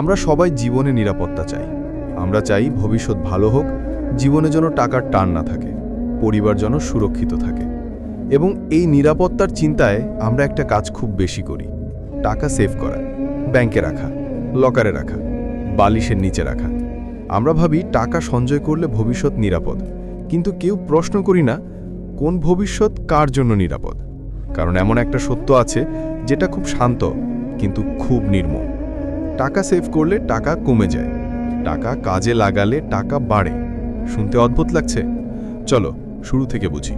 আমরা সবাই জীবনে নিরাপত্তা চাই। আমরা চাই ভবিষ্যৎ ভালো হোক, জীবনে যেন টাকার টান না থাকে, পরিবার যেন সুরক্ষিত থাকে। এবং এই নিরাপত্তার চিন্তায় আমরা একটা কাজ খুব বেশি করি, টাকা সেভ করা, ব্যাংকে রাখা, লকারে রাখা, বালিশের নিচে রাখা। আমরা ভাবি টাকা সঞ্চয় করলে ভবিষ্যৎ নিরাপদ, কিন্তু কেউ প্রশ্ন করি না, কোন ভবিষ্যৎ কার জন্য নিরাপদ? কারণ এমন একটা সত্য আছে, যেটা খুব শান্ত, কিন্তু খুব নির্মম। টাকা সেভ করলে টাকা কমে যায়। টাকা কাজে লাগালে টাকা বাড়ে। শুনতে অদ্ভুত লাগছে। চলো, শুরু থেকে বুঝি।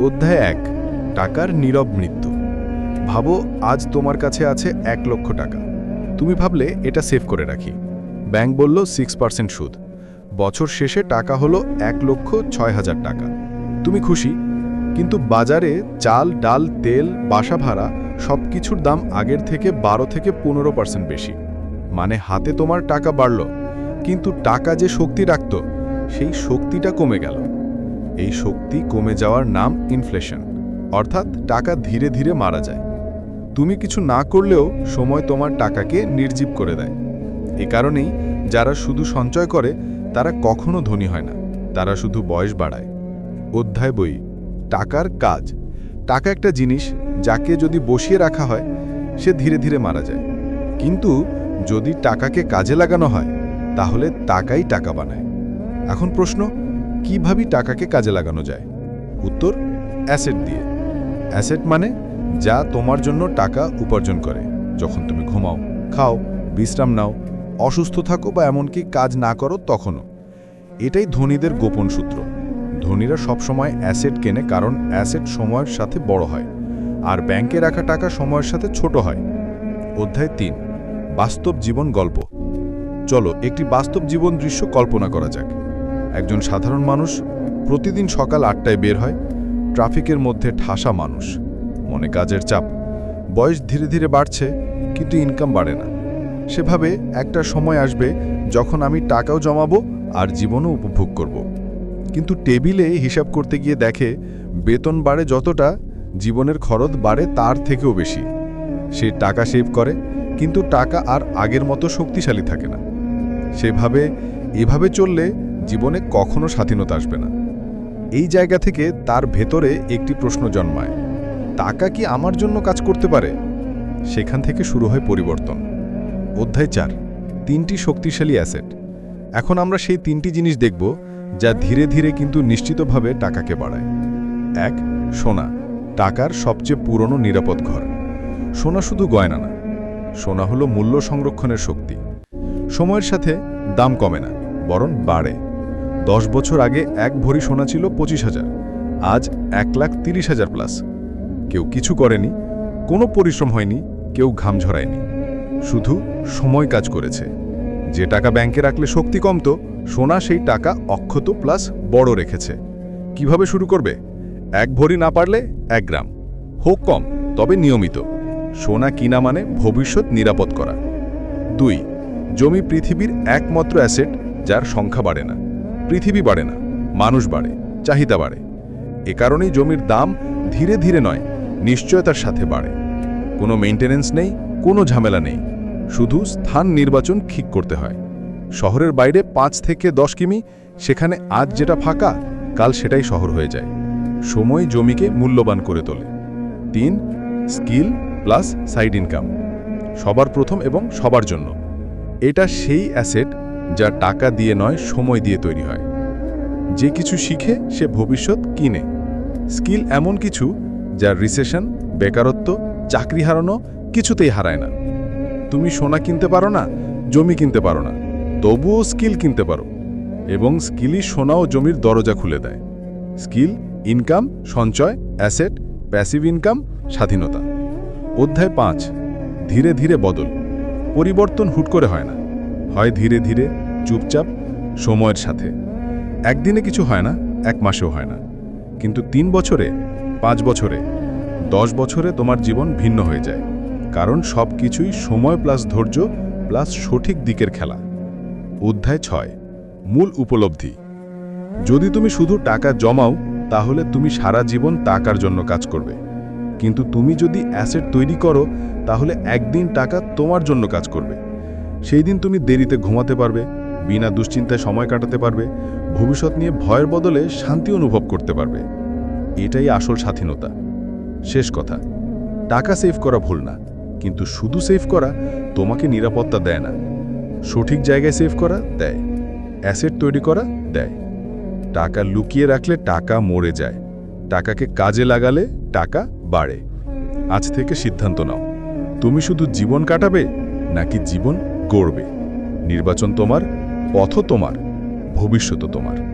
অধ্যায় এক, টাকার নীরব মৃত্যু। ভাবো, আজ তোমার কাছে আছে এক লক্ষ টাকা। তুমি ভাবলে, এটা সেভ করে রাখি। ব্যাংক বলল সিক্স পার্সেন্ট সুদ। বছর শেষে টাকা হলো এক লক্ষ ছয় হাজার টাকা। তুমি খুশি? কিন্তু বাজারে চাল, ডাল, তেল, বাসা ভাড়া সব কিছুর দাম আগের থেকে বারো থেকে পনেরো পার্সেন্ট বেশি। মানে হাতে তোমার টাকা বাড়ল, কিন্তু টাকা যে শক্তি রাখত, সেই শক্তিটা কমে গেল। এই শক্তি কমে যাওয়ার নাম ইনফ্লেশন অর্থাৎ টাকা ধীরে ধীরে মারা যায়। তুমি কিছু না করলেও সময় তোমার টাকাকে নির্জীব করে দেয়। এ কারণেই যারা শুধু সঞ্চয় করে, তারা কখনো ধনী হয় না, তারা শুধু বয়স বাড়ায়। অধ্যায় বই, টাকার কাজ। টাকা একটা জিনিস যাকে যদি বসিয়ে রাখা হয়, সে ধীরে ধীরে মারা যায়। কিন্তু যদি টাকাকে কাজে লাগানো হয়, তাহলে টাকাই টাকা বানায়। এখন প্রশ্ন, কীভাবে টাকাকে কাজে লাগানো যায়? উত্তর, অ্যাসেট দিয়ে। অ্যাসেট মানে যা তোমার জন্য টাকা উপার্জন করে। যখন তুমি ঘুমাও, খাও, বিশ্রাম নাও, অসুস্থ থাকো বা এমনকি কাজ না করো তখনও। এটাই ধনীদের গোপন সূত্র। ধনীরা সবসময় অ্যাসেট কেনে কারণ অ্যাসেট সময়ের সাথে বড় হয়, আর ব্যাংকে রাখা টাকা সময়ের সাথে ছোট হয়। অধ্যায় তিন। বাস্তব জীবন গল্প। চলো, একটি বাস্তব জীবন দৃশ্য কল্পনা করা যাক। একজন সাধারণ মানুষ প্রতিদিন সকাল আটটায় বের হয়, ট্রাফিকের মধ্যে ঠাসা মানুষ। মনে কাজের চাপ। বয়স ধীরে ধীরে বাড়ছে, কিন্তু ইনকাম বাড়ে না। সেভাবে একটা সময় আসবে যখন আমি টাকাও জমাবো আর জীবনও উপভোগ করব। কিন্তু টেবিলে হিসাব করতে গিয়ে দেখে, বেতন বাড়ে যতটা, জীবনের খরচ বাড়ে তার থেকেও বেশি। সে টাকা সেভ করে কিন্তু টাকা আর আগের মতো শক্তিশালী থাকে না। সেভাবে, এভাবে চললে জীবনে কখনো স্বাধীনতা আসবে না। এই জায়গা থেকে তার ভেতরে একটি প্রশ্ন জন্মায়, টাকা কি আমার জন্য কাজ করতে পারে? সেখান থেকে শুরু হয় পরিবর্তন। অধ্যায় চার, তিনটি শক্তিশালী অ্যাসেট। এখন আমরা সেই তিনটি জিনিস দেখব যা ধীরে ধীরে কিন্তু নিশ্চিতভাবে টাকাকে বাড়ায়। এক, সোনা, টাকার সবচেয়ে পুরনো নিরাপদ ঘর। সোনা শুধু গয়না না সোনা হলো মূল্য সংরক্ষণের শক্তি। সময়ের সাথে দাম কমে না, বরং বাড়ে। দশ বছর আগে এক ভরি সোনা ছিল পঁচিশ হাজার, আজ এক লাখ তিরিশ হাজার প্লাস কেউ কিছু করেনি, কোনো পরিশ্রম হয়নি, কেউ ঘাম ঝরায়নি। শুধু সময় কাজ করেছে। যে টাকা ব্যাংকে রাখলে শক্তি কমত, সোনা সেই টাকা অক্ষত প্লাস বড় রেখেছে। কীভাবে শুরু করবে? এক ভরি না পারলে এক গ্রাম। হোক কম, তবে নিয়মিত। সোনা কিনা মানে ভবিষ্যৎ নিরাপদ করা। দুই, জমি পৃথিবীর একমাত্র অ্যাসেট, যার সংখ্যা বাড়ে না। পৃথিবী বাড়ে না, মানুষ বাড়ে, চাহিদা বাড়ে। এ কারণেই জমির দাম ধীরে ধীরে নয়, নিশ্চয়তার সাথে বাড়ে। কোনো মেইনটেনেন্স নেই, কোনো ঝামেলা নেই। শুধু স্থান নির্বাচন ঠিক করতে হয়। শহরের বাইরে পাঁচ থেকে দশ কিমি, সেখানে আজ যেটা ফাঁকা, কাল সেটাই শহর হয়ে যায়। সময় জমিকে মূল্যবান করে তোলে। তিন, স্কিল প্লাস সাইড ইনকাম, সবার প্রথম এবং সবার জন্য। এটা সেই অ্যাসেট যা টাকা দিয়ে নয়, সময় দিয়ে তৈরি হয়। যে কিছু শিখে সে ভবিষ্যৎ কিনে। স্কিল এমন কিছু যা রিসেশন, বেকারত্ব, চাকরি হারানো কিছুতেই হারায় না। তুমি সোনা কিনতে পারো না, জমি কিনতে পারো না, তবুও স্কিল কিনতে পারো এবং স্কিলই সোনা ও জমির দরজা খুলে দেয়। স্কিল, ইনকাম, সঞ্চয়, অ্যাসেট, প্যাসিভ ইনকাম, স্বাধীনতা। অধ্যায় পাঁচ, ধীরে ধীরে বদল। পরিবর্তন হুট করে হয় না। হয় ধীরে ধীরে, চুপচাপ, সময়ের সাথে। একদিনে কিছু হয় না, এক মাসেও হয় না। কিন্তু তিন বছরে, পাঁচ বছরে, দশ বছরে তোমার জীবন ভিন্ন হয়ে যায়। কারণ সব কিছুই সময় প্লাস ধৈর্য প্লাস সঠিক দিকের খেলা। অধ্যায় ছয়, মূল উপলব্ধি। যদি তুমি শুধু টাকা জমাও, তাহলে তুমি সারা জীবন টাকার জন্য কাজ করবে। কিন্তু তুমি যদি অ্যাসেট তৈরি করো, তাহলে একদিন টাকা তোমার জন্য কাজ করবে। সেই দিন তুমি দেরিতে ঘুমাতে পারবে, বিনা দুশ্চিন্তায় সময় কাটাতে পারবে, ভবিষ্যৎ নিয়ে ভয়ের বদলে শান্তি অনুভব করতে পারবে। এটাই আসল স্বাধীনতা। শেষ কথা, টাকা সেভ করা ভুল না, কিন্তু শুধু সেভ করা তোমাকে নিরাপত্তা দেয় না। সঠিক জায়গায় সেভ করা দেয়, অ্যাসেট তৈরি করা দেয়। টাকা লুকিয়ে রাখলে টাকা মরে যায়, টাকাকে কাজে লাগালে টাকা বাড়ে। আজ থেকে সিদ্ধান্ত নাও। তুমি শুধু জীবন কাটাবে, নাকি জীবন গড়বে? নির্বাচন তোমার পথ তোমার ভবিষ্যৎ তোমার।